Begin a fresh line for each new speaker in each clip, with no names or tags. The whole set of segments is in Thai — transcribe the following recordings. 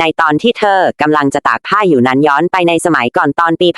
ในตอนที่เธอกำลังจะตากผ้าอยู่นั้นย้อนไปในสมัยก่อนตอนปี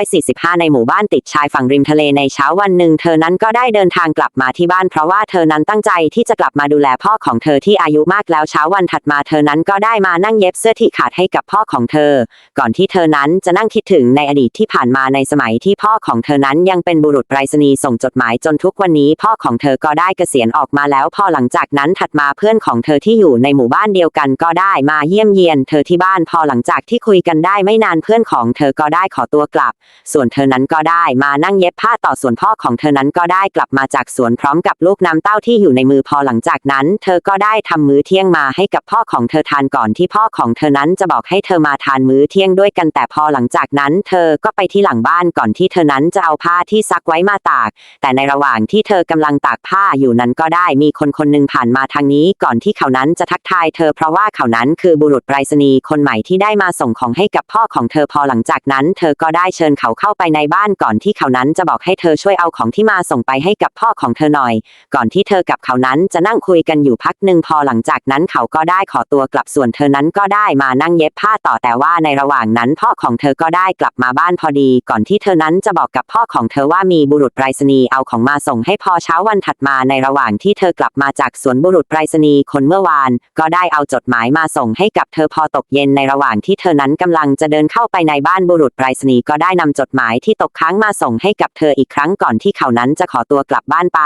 1945 ในหมู่บ้านติดชายฝั่งริมทะเลในเช้าวันหนึ่งเธอนั้นก็ได้เดินทางกลับมาที่บ้านเพราะว่าเธอนั้นตั้งใจที่จะกลับมาดูแลพ่อของเธอที่อายุมากแล้วเช้าวันถัดมาเธอนั้นก็ได้มานั่งเย็บเสื้อที่ขาดให้กับพ่อของเธอ ก่อนที่เธอนั้นจะนั่งคิดถึงในอดีตที่ผ่านมาในสมัยที่พ่อของเธอนั้นยังเป็นบุรุษไปรษณีย์ส่งจดหมายจนทุกวันนี้ พ่อของเธอก็ได้เกษียณออกมาแล้วพอหลังจากนั้นถัดมาเพื่อนของเธอที่อยู่ในหมู่บ้านเดียวกันก็ได้มาเยี่ยมเยียนเธอที่บ้านพอหลังจากที่คุยกันได้ไม่นานเพื่อนของเธอก็ได้ขอตัวกลับ ส่วนเธอนั้นก็ได้มานั่งเย็บผ้าต่อส่วนพ่อของเธอนั้นก็ได้กลับมาจากสวนพร้อมกับลูกน้ำเต้าที่อยู่ในมือพอหลังจากนั้น เธอก็ได้ทำมื้อเที่ยงมาให้กับพ่อของเธอทานก่อนที่พ่อของเธอนั้นจะบอกให้เธอมาทานมื้อเที่ยงด้วยกันแต่พอหลังจากนั้น เธอก็ไปที่หลังบ้านก่อนที่เธอนั้นจะเอาผ้าที่ซักไว้มาตาก แต่ในระหว่างที่เธอกำลังตากผ้าอยู่นั้นก็ได้มีคนคนหนึ่งผ่านมาทางนี้ก่อนที่เขานั้นจะทักทายเธอเพราะว่าเขานั้นคือบุรุษไรษณีย์คนใหม่ที่ได้มาส่งของให้กับพ่อของเธอพอหลังจากนั้น เธอก็ได้เชิญเขาเข้าไปในบ้านก่อนที่เขานั้นจะบอกให้เธอช่วยเอาของที่มาส่งไปให้กับพ่อของเธอหน่อย ก่อนที่เธอกับเขานั้นจะนั่งคุยกันอยู่พักหนึ่งพอหลังจากนั้นเขาก็ได้ขอตัวกลับส่วนเธอนั้นก็ได้มานั่งเย็บผ้าต่อแต่ว่าในระหว่างนั้น พ่อของเธอก็ได้กลับมาบ้านพอดี ก่อนที่เธอนั้นจะบอกกับพ่อของเธอว่ามีบุรุษไปรษณีย์เอาของมาส่งให้พอเช้าวันถัดมาในระหว่างที่เธอกลับมาจากสวนบุรุษไปรษณีย์คนเมื่อวาน ก็ได้เอาจดหมายมาส่งให้กับเธอพอตกเย็นในระหว่างที่เธอนั้นกำลังจะเดินเข้าไปในบ้านบุรุษไปรษณีย์ก็ได้นำจดหมายที่ตกค้างมาส่งให้กับเธออีกครั้งก่อนที่เขานั้นจะขอตัวกลับบ้านไป